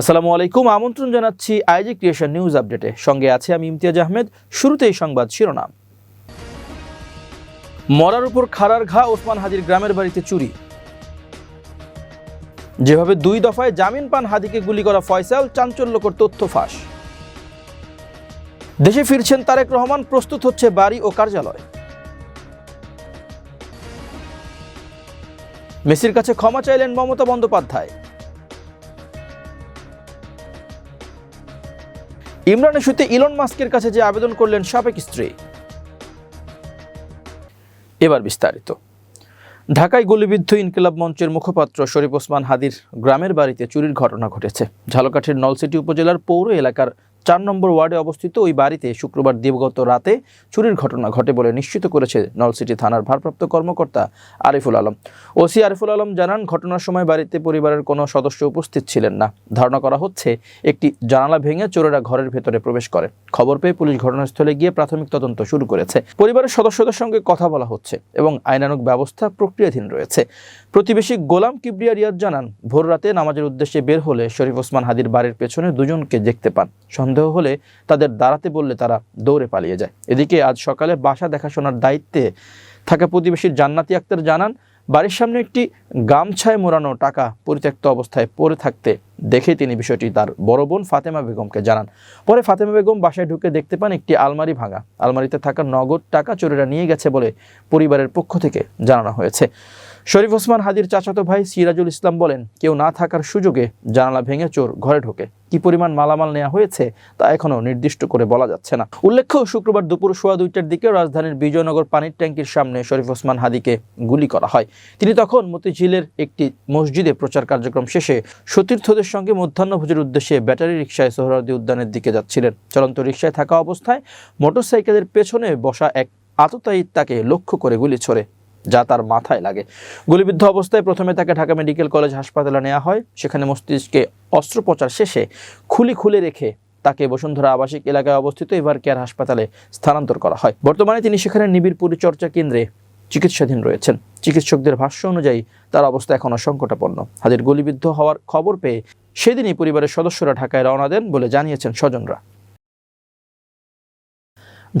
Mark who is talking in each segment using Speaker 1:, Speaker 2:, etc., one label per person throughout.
Speaker 1: আসসালামু আলাইকুম, আমন্ত্রণ জানাচ্ছি আইজি ক্রিয়েশন নিউজ আপডেটে। সঙ্গে আছে আমি ইমতিয়াজ আহমেদ, শুরুতেই সংবাদ শিরোনাম। মরার উপর খাড়ার ঘা ওসমান হাদির গ্রামের বাড়িতে চুরি। যেভাবে দুই দফায় জামিন পান হাদিকে গুলি করা ফয়সাল, চাঞ্চল্যকর তথ্য ফাঁস। দেশে ফিরছেন তারেক রহমান, প্রস্তুত হচ্ছে বাড়ি ও কার্যালয়। মেসির কাছে ক্ষমা চাইলেন মমতা বন্দ্যোপাধ্যায়। ইমরান সূত্রে ইলন মাস্কের কাছে যে আবেদন করলেন সাবেক স্ত্রী। এবার বিস্তারিত। ঢাকায় গুলিবিদ্ধ ইনকিলাব মঞ্চের মুখপাত্র শরীফ ওসমান হাদির গ্রামের বাড়িতে চুরির ঘটনা ঘটেছে। ঝালকাঠির নলসিটি উপজেলার পৌর এলাকার চার নম্বর ওয়ার্ডে অবস্থিত ওই বাড়িতে শুক্রবার দিবগত রাতে চুরির ঘটনা ঘটে বলে নিশ্চিত করেছে নলসিটি থানার ভারপ্রাপ্ত কর্মকর্তা আরিফুল আলম। ওসি আরিফুল আলম জানান, ঘটনার সময় বাড়িতে পরিবারের কোনো সদস্য উপস্থিত ছিলেন না। ধারণা করা হচ্ছে, একটি জানালা ভেঙে চোরেরা ঘরের ভেতরে প্রবেশ করে। খবর পেয়ে পুলিশ ঘটনাস্থলে গিয়ে প্রাথমিক তদন্ত শুরু করেছে। পরিবারের সদস্যদের সঙ্গে কথা বলা হচ্ছে এবং আইনানুগ ব্যবস্থা প্রক্রিয়াধীন রয়েছে। প্রতিবেশী গোলাম কিবরিয়া রিয়াদ জানান ভোর রাতে নামাজের উদ্দেশ্যে বের হলে শরীফ ওসমান হাদির বাড়ির পেছনে দুজনকে দেখতে পান। সন্দেহ হলে তাদের দাঁড়াতে বললে তারা দৌড়ে পালিয়ে যায়। এদিকে আজ সকালে বাসা দেখাশোনার দায়িত্বে থাকা প্রতিবেশীর জান্নাতি আক্তার জানান, বাড়ির সামনে একটি গামছায় মোড়ানো টাকা পরিত্যক্ত অবস্থায় পড়ে থাকতে দেখে তিনি বিষয়টি তার বড় বোন ফাতেমা বেগমকে জানান। পরে ফাতেমা বেগম বাসায় ঢুকে দেখতে পান একটি আলমারি ভাঙা। আলমারিতে থাকা নগদ টাকা চোরেরা নিয়ে গেছে বলে পরিবারের পক্ষ থেকে জানানো হয়েছে। শরীফ ওসমান হাদির চাচাতো ভাই সিরাজুল ইসলাম বলেন, কেউ না থাকার সুযোগে জানালা ভেঙে চোর ঘরে ঢোকে। কি পরিমাণ মালামাল নেওয়া হয়েছে তা এখনও নির্দিষ্ট করে বলা যাচ্ছে না। উল্লেখ্য, শুক্রবার দুপুর সোয়া দুইটার দিকে রাজধানীর বিজয়নগর পানির ট্যাঙ্কির সামনে শরীফ ওসমান হাদিকে গুলি করা হয়। তিনি তখন মতিঝিলের একটি মসজিদে প্রচার কার্যক্রম শেষে সতীর্থদের সঙ্গে মধ্যাহ্নভোজের উদ্দেশ্যে ব্যাটারি রিক্সায় সোহরাওয়ার্দী উদ্যানের দিকে যাচ্ছিলেন। চলন্ত রিকশায় থাকা অবস্থায় মোটরসাইকেলের পেছনে বসা এক আততায়ী তাকে লক্ষ্য করে গুলি ছোড়ে। যা তার মাথায় লাগে। গুলিবিদ্ধ অবস্থায় প্রথমে তাকে ঢাকা মেডিকেল কলেজ হাসপাতালে নেওয়া হয়। সেখানে মস্তিষ্কে অস্ত্রোপচার শেষে খুলি খুলে রেখে তাকে বসুন্ধরা আবাসিক এলাকায় অবস্থিত এভার কেয়ার হাসপাতালে স্থানান্তর করা হয়। বর্তমানে তিনি সেখানে নিবিড় পরিচর্যা কেন্দ্রে চিকিৎসাধীন রয়েছেন। চিকিৎসকদের ভাষ্য অনুযায়ী তার অবস্থা এখনও সংকটাপন্ন। হাজির গুলিবিদ্ধ হওয়ার খবর পেয়ে সেদিনই পরিবারের সদস্যরা ঢাকায় রওনা দেন বলে জানিয়েছেন স্বজনরা।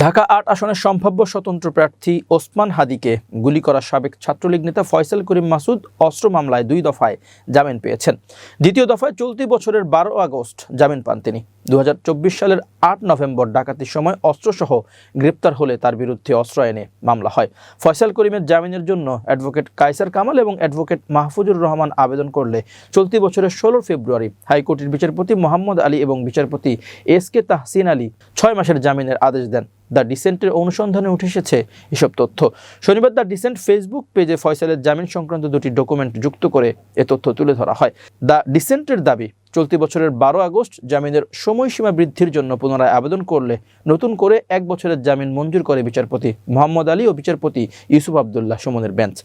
Speaker 1: ঢাকা আট আসনের সম্ভাব্য স্বতন্ত্র প্রার্থী ওসমান হাদিকে গুলি করা সাবেক ছাত্রলীগ নেতা ফয়সাল করিম মাসুদ অস্ত্র মামলায় দুই দফায় জামিন পেয়েছেন। দ্বিতীয় দফায় চলতি বছরের বারো আগস্ট জামিন পান তিনি। দু হাজার চব্বিশ সালের আট নভেম্বর ডাকাতির সময় অস্ত্রসহ গ্রেপ্তার হলে তার বিরুদ্ধে অস্ত্র এনে মামলা হয়। ফয়সাল করিমের জামিনের জন্য অ্যাডভোকেট কাইসার কামাল এবং অ্যাডভোকেট মাহফুজুর রহমান আবেদন করলে চলতি বছরের ষোলো ফেব্রুয়ারি হাইকোর্টের বিচারপতি মোহাম্মদ আলী এবং বিচারপতি এস কে তাহসিন আলী ছয় মাসের জামিনের আদেশ দেন। দ্য ডিসেন্টের অনুসন্ধানে উঠে এসেছে এসব তথ্য। শনিবার দ্য ডিসেন্ট ফেসবুক পেজে ফয়সালের জামিন সংক্রান্ত দুটি ডকুমেন্ট যুক্ত করে এ তথ্য তুলে ধরা হয়। দ্য ডিসেন্টের দাবি চলতি বছরের বারো আগস্ট জামিনের সময়সীমা বৃদ্ধির জন্য পুনরায় আবেদন করলে নতুন করে এক বছরের জামিন মঞ্জুর করে বিচারপতি মোহাম্মদ আলী ও বিচারপতি ইউসুফ আবদুল্লাহ সুমনের বেঞ্চ।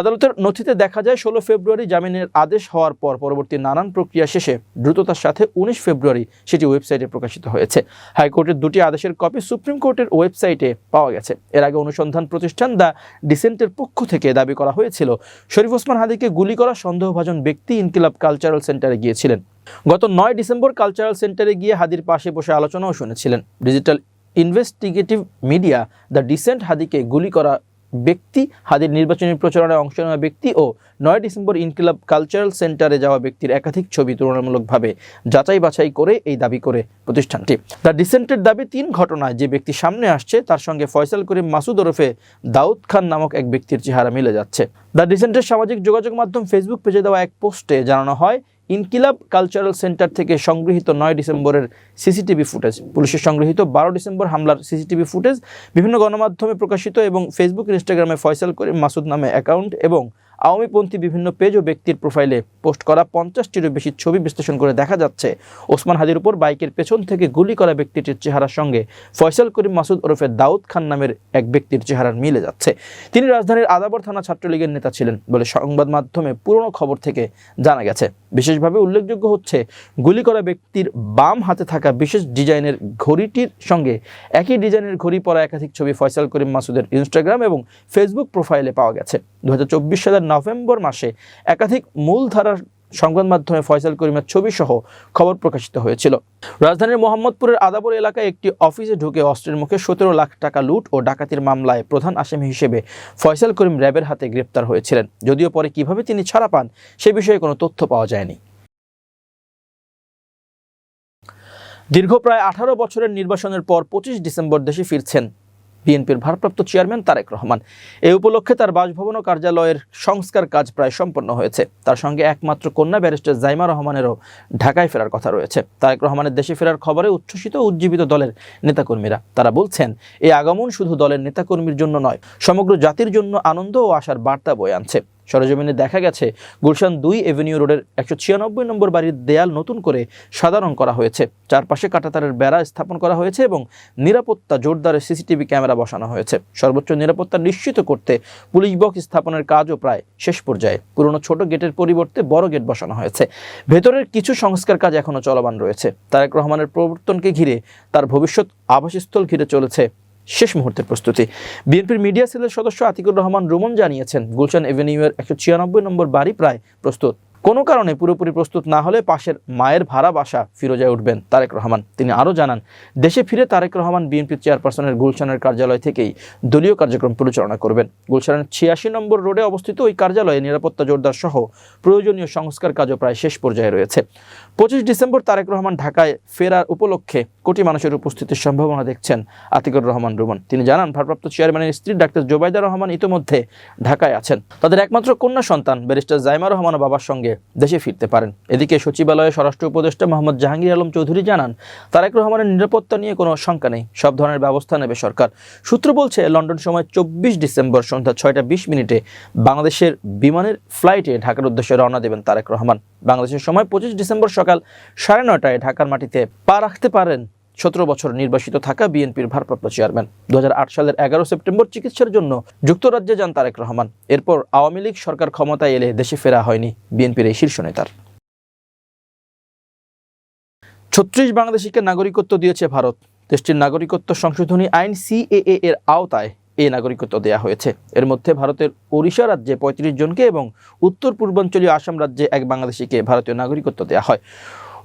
Speaker 1: আদালতের নথিতে দেখা যায়, ষোলো ফেব্রুয়ারি জামিনের আদেশ হওয়ার পর পরবর্তী নানান প্রক্রিয়া শেষে দ্রুততার সাথে উনিশ ফেব্রুয়ারি সেটি ওয়েবসাইটে প্রকাশিত হয়েছে। হাইকোর্টের দুটি আদেশের কপি সুপ্রিম কোর্টের ওয়েবসাইটে পাওয়া গেছে। এর আগে অনুসন্ধান প্রতিষ্ঠান দ্য ডিসেন্টের পক্ষ থেকে দাবি করা হয়েছিল, শরীফ ওসমান হাদিকে গুলি করা সন্দেহভাজন ব্যক্তি ইনকিলাব কালচারাল সেন্টারে গিয়েছিলেন। গত নয় ডিসেম্বর কালচারাল সেন্টারে গিয়ে হাদির পাশে বসে আলোচনাও শুনেছিলেন। Digital investigative media the Dissent হাদিকে গুলি করা ব্যক্তি, হাদির নির্বাচনী প্রচারণায় অংশ নেওয়া ব্যক্তি ও নয় ডিসেম্বর ইনকিলাব কালচারাল সেন্টারে যাওয়া ব্যক্তির একাধিক ছবি তুলনামূলকভাবে যাচাই বাছাই করে এই দাবি করে প্রতিষ্ঠানটি। দ্য ডিসেন্টের দাবি, তিন ঘটনায় যে ব্যক্তি সামনে আসছে, তার সঙ্গে ফয়সাল করিম মাসুদ ওরফে দাউদ খান নামক এক ব্যক্তির চেহারা মিলে যাচ্ছে। দ্য ডিসেন্টের সামাজিক যোগাযোগ মাধ্যম ফেসবুক পেজে দেওয়া এক পোস্টে জানানো হয় ইনকিলাব কালচারাল সেন্টার থেকে সংগৃহীত নয় ডিসেম্বরের সিসিটিভি ফুটেজ। পুলিশের সংগৃহীত বারো ডিসেম্বর হামলার সিসিটিভি ফুটেজ। বিভিন্ন গণমাধ্যমে প্রকাশিত এবং ফেসবুক, ইনস্টাগ্রামে ফয়সাল করিম মাসুদ নামে অ্যাকাউন্ট এবং আওয়ামীপন্থী বিভিন্ন পেজ ও ব্যক্তির প্রোফাইলে পোস্ট করা পঞ্চাশটিরও বেশি ছবি বিশ্লেষণ করে দেখা যাচ্ছে। ওসমান হাদির উপর বাইকের পেছন থেকে গুলি করা ব্যক্তিটির চেহারার সঙ্গে ফয়সাল করিম মাসুদ ওরফে দাউদ খান নামের এক ব্যক্তির চেহারার মিলে যাচ্ছে। তিনি রাজধানীর আদাবর থানা ছাত্রলীগের নেতা ছিলেন বলে সংবাদ মাধ্যমে পুরনো খবর থেকে জানা গেছে। বিশেষভাবে উল্লেখযোগ্য হচ্ছে, গুলি করা ব্যক্তির বাম হাতে থাকা বিশেষ ডিজাইনের ঘড়িটির সঙ্গে একই ডিজাইনের ঘড়ি পরা একাধিক ছবি ফয়সাল করিম মাসুদের ইনস্টাগ্রাম এবং ফেসবুক প্রোফাইলে পাওয়া গেছে। দু হাজার চব্বিশ সালের নভেম্বর মাসে একাধিক মূলধারার সংবাদ মাধ্যমে ফয়সাল করিমের ছবি সহ খবর প্রকাশিত হয়েছিল। রাজধানীর মোহাম্মদপুরের আদাবর এলাকায় একটি অফিসে ঢুকে অস্ত্রের মুখে সতেরো লাখ টাকা লুট ও ডাকাতির মামলায় প্রধান আসামি হিসেবে ফয়সাল করিম র্যাবের হাতে গ্রেপ্তার হয়েছিলেন। যদিও পরে কীভাবে তিনি ছাড়া পান, সে বিষয়ে কোনো তথ্য পাওয়া যায়নি। দীর্ঘ প্রায় আঠারো বছরের নির্বাসনের পর পঁচিশ ডিসেম্বর দেশে ফিরছেন বিএনপির ভারপ্রাপ্ত চেয়ারম্যান তারেক রহমান। এ উপলক্ষে তার বাসভবন ও কার্যালয়ের সংস্কার কাজ প্রায় সম্পন্ন হয়েছে। তার সঙ্গে একমাত্র কন্যা ব্যারিস্টার জাইমা রহমানেরও ঢাকায় ফেরার কথা রয়েছে। তারেক রহমানের দেশে ফেরার খবরে উচ্ছ্বসিত উজ্জীবিত দলের নেতাকর্মীরা। তারা বলছেন এই আগমন শুধু দলের নেতাকর্মীর জন্য নয়, সমগ্র জাতির জন্য আনন্দ ও আশার বার্তা বয়ে আনছে। সরজমিনে দেখা গেছে, গুলশান দুই এভিনিউ রোডের একশো ছিয়ানব্বই নম্বর বাড়ির দেয়াল নতুন করে সাদা রং করা হয়েছে। চারপাশে কাটাতারের বেড়া স্থাপন করা হয়েছে এবং নিরাপত্তা জোরদারে সিসিটিভি ক্যামেরা বসানো হয়েছে। সর্বোচ্চ নিরাপত্তা নিশ্চিত করতে পুলিশ বক্স স্থাপনের কাজও প্রায় শেষ পর্যায়ে। পুরনো ছোট গেটের পরিবর্তে বড় গেট বসানো হয়েছে। ভেতরের কিছু সংস্কার কাজ এখনও চলমান রয়েছে। তারেক রহমানের প্রবর্তনকে ঘিরে তার ভবিষ্যৎ আবাসস্থল ঘিরে চলেছে শেষ মুহূর্তের প্রস্তুতি। বিএনপির মিডিয়া সেলের সদস্য আতিকুর রহমান রুমন জানিয়েছেন, গুলশান এভিনিউয়ের একশো ছিয়ানব্বই নম্বর বাড়ি প্রায় প্রস্তুত। কোনো কারণে পুরোপুরি প্রস্তুত না হলে পাশের মায়ের ভাড়া বাসা ফিরোজায় উঠবেন তারেক রহমান। তিনি আরও জানান, দেশে ফিরে তারেক রহমান বিএনপির চেয়ারপারসনের গুলশানের কার্যালয় থেকেই দলীয় কার্যক্রম পরিচালনা করবেন। গুলশানের ছিয়াশি নম্বর রোডে অবস্থিত ওই কার্যালয়ে নিরাপত্তা জোরদার সহ প্রয়োজনীয় সংস্কার কাজও প্রায় শেষ পর্যায়ে রয়েছে। পঁচিশ ডিসেম্বর তারেক রহমান ঢাকায় ফেরার উপলক্ষে কোটি মানুষের উপস্থিতির সম্ভাবনা দেখছেন আতিকুর রহমান রুমন। তিনি জানান, ভারপ্রাপ্ত চেয়ারম্যানের স্ত্রী ডাক্তার জোবাইদা রহমান ইতোমধ্যে ঢাকায় আছেন। তাদের একমাত্র কন্যা সন্তান, ব্যারিস্টার জাইমা রহমান বাবার সঙ্গে দেশে ফিরতে পারেন। এদিকে সচিবালয়ে স্বরাষ্ট্র উপদেষ্টা মোহাম্মদ জাহাঙ্গীর আলম চৌধুরী জানান, তারেক রহমানের নিরাপত্তা নিয়ে কোনো শঙ্কা নেই, সব ধরনের ব্যবস্থা নেবে সরকার। সূত্র বলছে, লন্ডন সময় চব্বিশ ডিসেম্বর সন্ধ্যা ছয়টা বিশ মিনিটে বাংলাদেশের বিমানের ফ্লাইটে ঢাকার উদ্দেশ্যে রওনা দেবেন তারেক রহমান। বাংলাদেশের সময় পঁচিশ ডিসেম্বর সকাল সাড়ে নয়টায় ঢাকার মাটিতে পা রাখতে পারেন সতেরো বছর নির্বাসিত থাকা বিএনপির ভারপ্রাপ্ত চেয়ারম্যান। দু হাজার আট সালের এগারো সেপ্টেম্বর চিকিৎসার জন্য যুক্তরাজ্যে যান তারেক রহমান। এরপর আওয়ামী লীগ সরকার ক্ষমতায় এলে দেশে ফেরা হয়নি বিএনপির এই শীর্ষ নেতার। ছত্রিশ বাংলাদেশিকে নাগরিকত্ব দিয়েছে ভারত। দেশটির নাগরিকত্ব সংশোধনী আইন সিএএ এর আওতায় এই নাগরিকত্ব দেয়া হয়েছে। এর মধ্যে ভারতের ওড়িশা রাজ্যে পঁয়ত্রিশ জনকে এবং উত্তর পূর্বাঞ্চলীয় আসাম রাজ্যে এক বাংলাদেশিকে ভারতীয় নাগরিকত্ব দেওয়া হয়।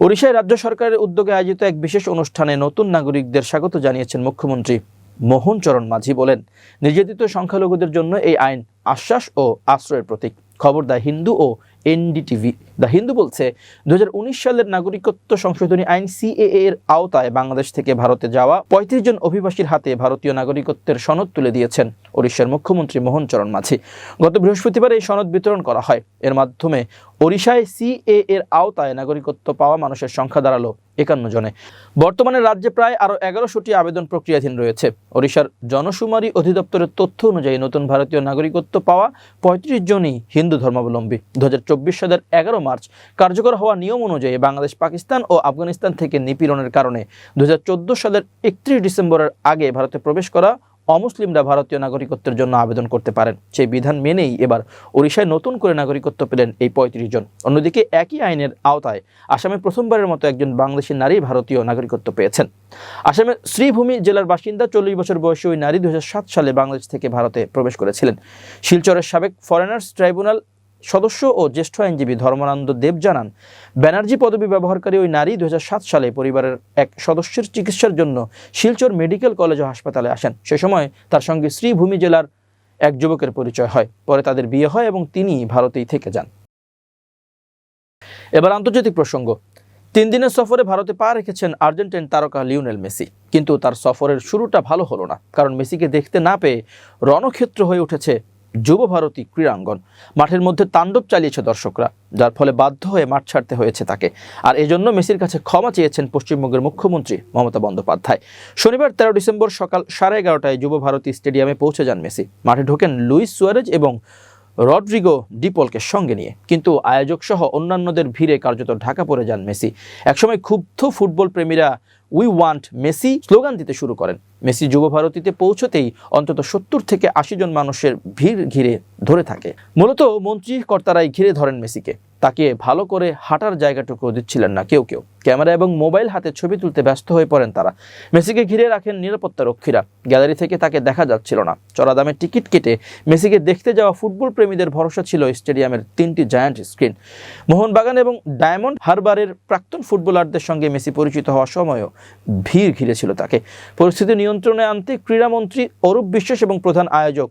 Speaker 1: ওড়িশায় রাজ্য সরকারের উদ্যোগে আয়োজিত এক বিশেষ অনুষ্ঠানে নতুন নাগরিকদের স্বাগত জানিয়েছেন মুখ্যমন্ত্রী মোহন চরণ মাঝি বলেন, নির্যাতিত সংখ্যালঘুদের জন্য এই আইন আশ্বাস ও আশ্রয়ের প্রতীক। খবর দেয় হিন্দু ও এনডিটিভি। দ্য হিন্দু বলছে দু হাজার উনিশ সালের নাগরিকত্ব সংশোধনী আইন সিএএ এর আওতায় বাংলাদেশ থেকে ভারতে যাওয়া পঁয়ত্রিশ জন অভিবাসীর হাতে ভারতীয় নাগরিকত্বের সনদ তুলে দিয়েছেন ওড়িশার মুখ্যমন্ত্রী মোহন চরণ মাঝি। গত বৃহস্পতিবার এই সনদ বিতরণ করা হয়। এর মাধ্যমে ওড়িশায় সিএ এর আওতায় নাগরিকত্ব পাওয়া মানুষের সংখ্যা দাঁড়াল একান্ন জনে। বর্তমানে রাজ্যে প্রায় আরও এগারোশোটি আবেদন প্রক্রিয়াধীন রয়েছে। ওড়িশার জনশুমারি অধিদপ্তরের তথ্য অনুযায়ী নতুন ভারতীয় নাগরিকত্ব পাওয়া পঁয়ত্রিশ জনই হিন্দু ধর্মাবলম্বী। দু হাজার চব্বিশ সালের এগারো মার্চ কার্যকর হওয়া নিয়ম অনুযায়ী বাংলাদেশ, পাকিস্তান ও আফগানিস্তান থেকে নিপীড়নের কারণে দুই হাজার চোদ্দ সালের একত্রিশ ডিসেম্বরের আগে ভারতে প্রবেশ করা অমুসলিমরা ভারতীয় নাগরিকত্বের জন্য আবেদন করতে পারেন। সেই বিধান মেনেই এবার ওড়িশায় নতুন করে নাগরিকত্ব পেলেন এই পঁয়ত্রিশ জন। অন্যদিকে একই আইনের আওতায় আসামে প্রথমবারের মতো একজন বাংলাদেশি নারী ভারতীয় নাগরিকত্ব পেয়েছেন। আসামের শ্রীভূমি জেলার বাসিন্দা চল্লিশ বছর বয়সী ওই নারী দুই হাজার সাত সালে বাংলাদেশ থেকে ভারতে প্রবেশ করেছিলেন। শিলচরের সাবেক ফরেনার্স ট্রাইব্যুনাল সদস্য ও জ্যেষ্ঠ আইনজীবী ধর্মানন্দ দেব জানান, ব্যানার্জি পদবি ব্যবহারকারী ওই নারী দুই হাজার সাত সালে পরিবারের এক সদস্যের চিকিৎসার জন্য শিলচর মেডিকেল কলেজ ও হাসপাতালে আসেন। সে সময় তার সঙ্গে শ্রীভূমি জেলার এক যুবকের পরিচয় হয়। পরে তাদের বিয়ে হয় এবং তিনি ভারতেই থেকে যান। এবার আন্তর্জাতিক প্রসঙ্গ। তিন দিনের সফরে ভারতে পা রেখেছেন আর্জেন্টাইন তারকা লিওনেল মেসি। কিন্তু তার সফরের শুরুটা ভালো হলো না, কারণ মেসিকে দেখতে না পেয়ে রণক্ষেত্র হয়ে উঠেছে যুব ভারতী ক্রীড়াঙ্গন। মাঠের মধ্যে তাণ্ডব চালিয়েছে দর্শকরা, যার ফলে বাধ্য হয়ে মাঠ ছাড়তে হয়েছে তাকে। আর এজন্য মেসির কাছে ক্ষমা চেয়েছেন পশ্চিমবঙ্গের মুখ্যমন্ত্রী মমতা বন্দ্যোপাধ্যায়। শনিবার তেরো ডিসেম্বর সকাল সাড়ে এগারোটায় যুব ভারতী স্টেডিয়ামে পৌঁছে যান মেসি। মাঠে ঢোকেন লুইস সুয়ারেজ এবং রড্রিগো ডিপলকে সঙ্গে নিয়ে। কিন্তু আয়োজক সহ অন্যান্যদের ভিড়ে কার্যত ঢাকা পড়ে যান মেসি। একসময় ক্ষুব্ধ ফুটবল প্রেমীরা উই ওয়ান্ট মেসি স্লোগান দিতে শুরু করেন। মেসি যুব ভারতীতে পৌঁছতেই অন্তত সত্তর থেকে আশি জন মানুষের ভিড় ঘিরে ধরে থাকে। মূলত মন্ত্রী কর্তারাই ঘিরে ধরেন মেসিকে। তাকে ভালো করে হাঁটার জায়গাটুকু দিচ্ছিলেন না কেউ কেউ। ক্যামেরা এবং মোবাইল হাতে ছবি তুলতে ব্যস্ত হয়ে পড়েন তারা। মেসিকে ঘিরে রাখেন নিরাপত্তা রক্ষীরা। গ্যালারি থেকে তাকে দেখা যাচ্ছিল না। চড়া দামে টিকিট কেটে মেসিকে দেখতে যাওয়া ফুটবল প্রেমীদের ভরসা ছিল স্টেডিয়ামের তিনটি জায়ান্ট স্ক্রিন। মোহনবাগান এবং ডায়মন্ড হারবারের প্রাক্তন ফুটবলারদের সঙ্গে মেসি পরিচিত হওয়ার সময়ও ভিড় ঘিরেছিল তাকে। পরিস্থিতি নিয়ন্ত্রণে আনতে ক্রীড়ামন্ত্রী অরূপ বিশ্বাস এবং প্রধান আয়োজক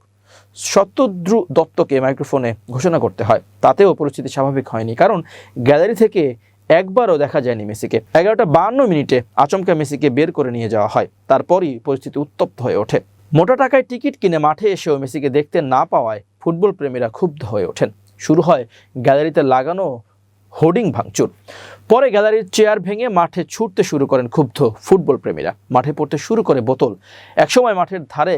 Speaker 1: শতদ্রু দত্তকে মাইক্রোফোনে ঘোষণা করতে হয়। তাতেও পরিস্থিতি স্বাভাবিক হয়নি, কারণ গ্যালারি থেকে একবারও দেখা যায়নি মেসিকে। এগারোটা বান্ন মিনিটে আচমকা মেসিকে বের করে নিয়ে যাওয়া হয়। তারপরই পরিস্থিতি উত্তপ্ত হয়ে ওঠে। মোটা টাকায় টিকিট কিনে মাঠে এসেও মেসিকে দেখতে না পাওয়ায় ফুটবল প্রেমীরা ক্ষুব্ধ হয়ে ওঠেন। শুরু হয় গ্যালারিতে লাগানো হোর্ডিং ভাঙচুর। পরে গ্যালারির চেয়ার ভেঙে মাঠে ছুটতে শুরু করেন ক্ষুব্ধ ফুটবল প্রেমীরা মাঠে পড়তে শুরু করে বোতল। একসময় মাঠের ধারে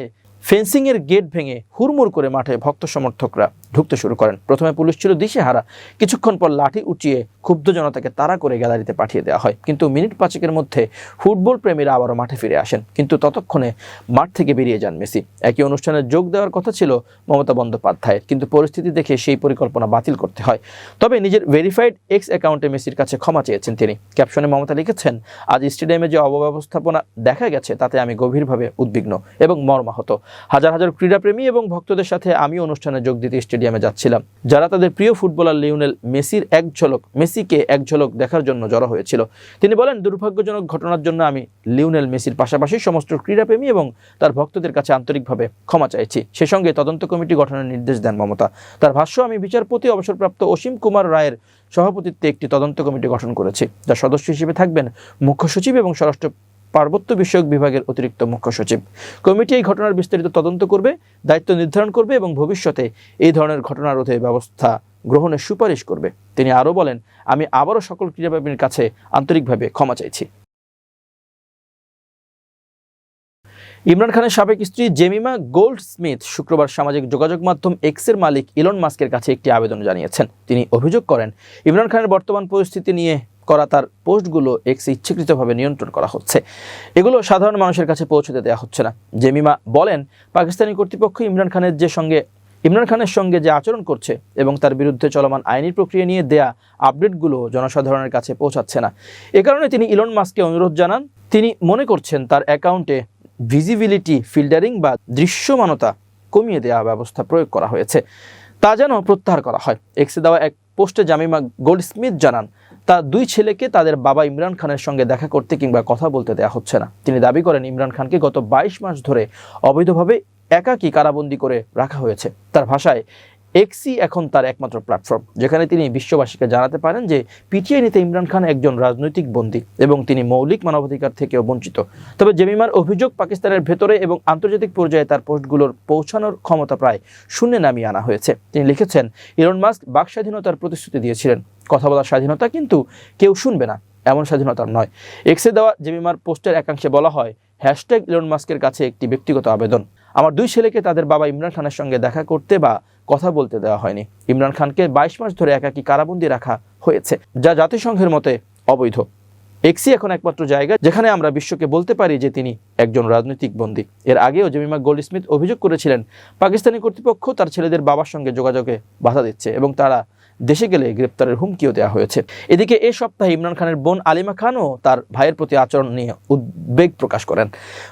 Speaker 1: ফেন্সিংয়ের গেট ভেঙে হুড়মুড় করে মাঠে ভক্ত সমর্থকরা। ঢুকতে শুরু করেন। প্রথমে পুলিশ ছিল দিশেহারা। কিছুক্ষণ পর লাঠি উঁচিয়ে ক্ষুব্ধ জনতাকে তাড়া করে গ্যালারিতে পাঠিয়ে দেওয়া হয়। কিন্তু মিনিট পাঁচেকের মধ্যে ফুটবল প্রেমীরা আবারও মাঠে ফিরে আসেন। কিন্তু ততক্ষণে মাঠ থেকে বেরিয়ে যান মেসি। একই অনুষ্ঠানে যোগ দেওয়ার কথা ছিল মমতা বন্দ্যোপাধ্যায়ের। কিন্তু পরিস্থিতি দেখে সেই পরিকল্পনা বাতিল করতে হয়। তবে নিজের ভেরিফাইড এক্স অ্যাকাউন্টে মেসির কাছে ক্ষমা চেয়েছেন তিনি। ক্যাপশনে মমতা লিখেছেন, আজ স্টেডিয়ামে যে অবব্যবস্থাপনা দেখা গেছে, তাতে আমি গভীরভাবে উদ্বিগ্ন এবং মর্মাহত। হাজার হাজার ক্রীড়াপ্রেমী এবং ভক্তদের সাথে আমি অনুষ্ঠানে যোগ দিতে স্টেডিয়ামে যাচ্ছিলাম, যারা তাদের প্রিয় ফুটবলার লিওনেল মেসির এক ঝলক, মেসিকে এক ঝলক দেখার জন্য জড়ো হয়েছিল। তিনি বলেন, দুর্ভাগ্যজনক ঘটনার জন্য আমি লিওনেল মেসির পাশাপাশি সমস্ত ক্রীড়াপ্রেমী এবং তার ভক্তদের কাছে আন্তরিকভাবে ক্ষমা চাইছি। সে সঙ্গে তদন্ত কমিটি গঠনের নির্দেশ দেন মমতা। তার ভাষ্য, আমি বিচারপতি, অবসরপ্রাপ্ত অসীম কুমার রায়ের সভাপতিত্বে একটি তদন্ত কমিটি গঠন করেছি। যার সদস্য হিসেবে থাকবেন মুখ্য সচিব এবং স্বরাষ্ট্র পার্বত্য বিষয়ক বিভাগের অতিরিক্ত মুখ্য সচিব। কমিটি এই ঘটনার বিস্তারিত তদন্ত করবে, দায়িত্ব নির্ধারণ করবে এবং ভবিষ্যতে এই ধরনের ঘটনা রোধে ব্যবস্থা গ্রহণের সুপারিশ করবে। তিনি আরও বলেন, আমি আবারও সকল ক্রীড়াপ্রেমীর কাছে আন্তরিকভাবে ক্ষমা চাইছি। ইমরান খানের সাবেক স্ত্রী জেমিমা গোল্ড স্মিথ শুক্রবার সামাজিক যোগাযোগ মাধ্যম এক্সের মালিক ইলন মাস্কের কাছে একটি আবেদন জানিয়েছেন। তিনি অভিযোগ করেন, ইমরান খানের বর্তমান পরিস্থিতি নিয়ে করা তার পোস্টগুলো এক্স ইচ্ছাকৃতভাবে নিয়ন্ত্রণ করা হচ্ছে। এগুলো সাধারণ মানুষের কাছে পৌঁছতে দেওয়া হচ্ছে না। জেমিমা বলেন, পাকিস্তানি কর্তৃপক্ষ ইমরান খানের যে সঙ্গে, ইমরান খানের সঙ্গে যে আচরণ করছে এবং তার বিরুদ্ধে চলমান আইনি প্রক্রিয়া নিয়ে দেয়া আপডেটগুলো জনসাধারণের কাছে পৌঁছাচ্ছে না। এ কারণে তিনি ইলন মাস্ককে অনুরোধ জানান, তিনি মনে করছেন তার অ্যাকাউন্টে ভিজিবিলিটি, ফিল্টারিং বা দৃশ্যমানতা কমিয়ে দেওয়া ব্যবস্থা প্রয়োগ করা হয়েছে। তা যেন প্রত্যাহার করা হয়। এক্সে দেওয়া এক পোস্টে জামিমা গোল্ডস্মিথ জানান তার দুই ছেলেকে তাদের বাবা ইমরান খানের সঙ্গে দেখা করতে কিংবা কথা বলতে দেয়া হচ্ছে না। তিনি দাবি করেন, ইমরান খানকে গত বাইশ মাস ধরে অবৈধভাবে একাকী কারাবন্দী করে রাখা হয়েছে। তার ভাষায় এক্সি এখন তার একমাত্র প্ল্যাটফর্ম যেখানে তিনি বিশ্ববাসীকে জানাতে পারেন যে পিটিআই নেতা ইমরান খান একজন রাজনৈতিক বন্দী এবং তিনি মৌলিক মানবাধিকার থেকেও বঞ্চিত। তবে জেমিমার অভিযোগ পাকিস্তানের ভেতরে এবং আন্তর্জাতিক পর্যায়ে তার পোস্টগুলোর পৌঁছানোর ক্ষমতা প্রায় শূন্যে নামিয়ে আনা হয়েছে। তিনি লিখেছেন, ইলন মাস্ক বাক স্বাধীনতার প্রতিশ্রুতি দিয়েছিলেন। কথা বলার স্বাধীনতা কিন্তু কেউ শুনবে না, এমন স্বাধীনতার নয়। এক্সে দেওয়া জেমিমার পোস্টের একাংশে বলা হয়, হ্যাশট্যাগ ইলন মাস্কের কাছে একটি ব্যক্তিগত আবেদন। আমার দুই ছেলেকে তাদের বাবা ইমরান খানের সঙ্গে দেখা করতে বা কথা বলতে দেওয়া হয়নি। ইমরান খানকে বাইশ মাস ধরে একাকি কারাবন্দি রাখা হয়েছে, যা জাতিসংঘের মতে অবৈধ। এক্সি এখন একমাত্র জায়গা যেখানে আমরা বিশ্বকে বলতে পারি যে তিনি একজন রাজনৈতিক বন্দী। এর আগেও জমিমা গোল্ডস্মিথ অভিযোগ করেছিলেন, পাকিস্তানি কর্তৃপক্ষ তার ছেলেদের বাবার সঙ্গে যোগাযোগে বাধা দিচ্ছে এবং তারা দেশে গেলে গ্রেপ্তারের হুমকিও দেওয়া হয়েছে। এদিকে এ সপ্তাহে ইমরান খানের বোন আলিমা খানও তার ভাইয়ের প্রতি আচরণ নিয়ে উদ্বেগ প্রকাশ করেন।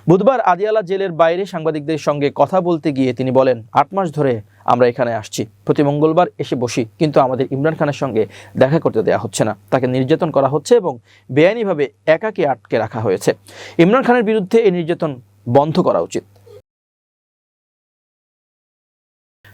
Speaker 1: বুধবার আদিয়ালা জেলের বাইরে সাংবাদিকদের সঙ্গে কথা বলতে গিয়ে তিনি বলেন, আট মাস ধরে আমরা এখানে আসছি। প্রতি মঙ্গলবার এসে বসি, কিন্তু আমাদের ইমরান খানের সঙ্গে দেখা করতে দেওয়া হচ্ছে না। তাকে নির্যাতন করা হচ্ছে এবং বেআইনিভাবে একাকে আটকে রাখা হয়েছে। ইমরান খানের বিরুদ্ধে এই নির্যাতন বন্ধ করা উচিত।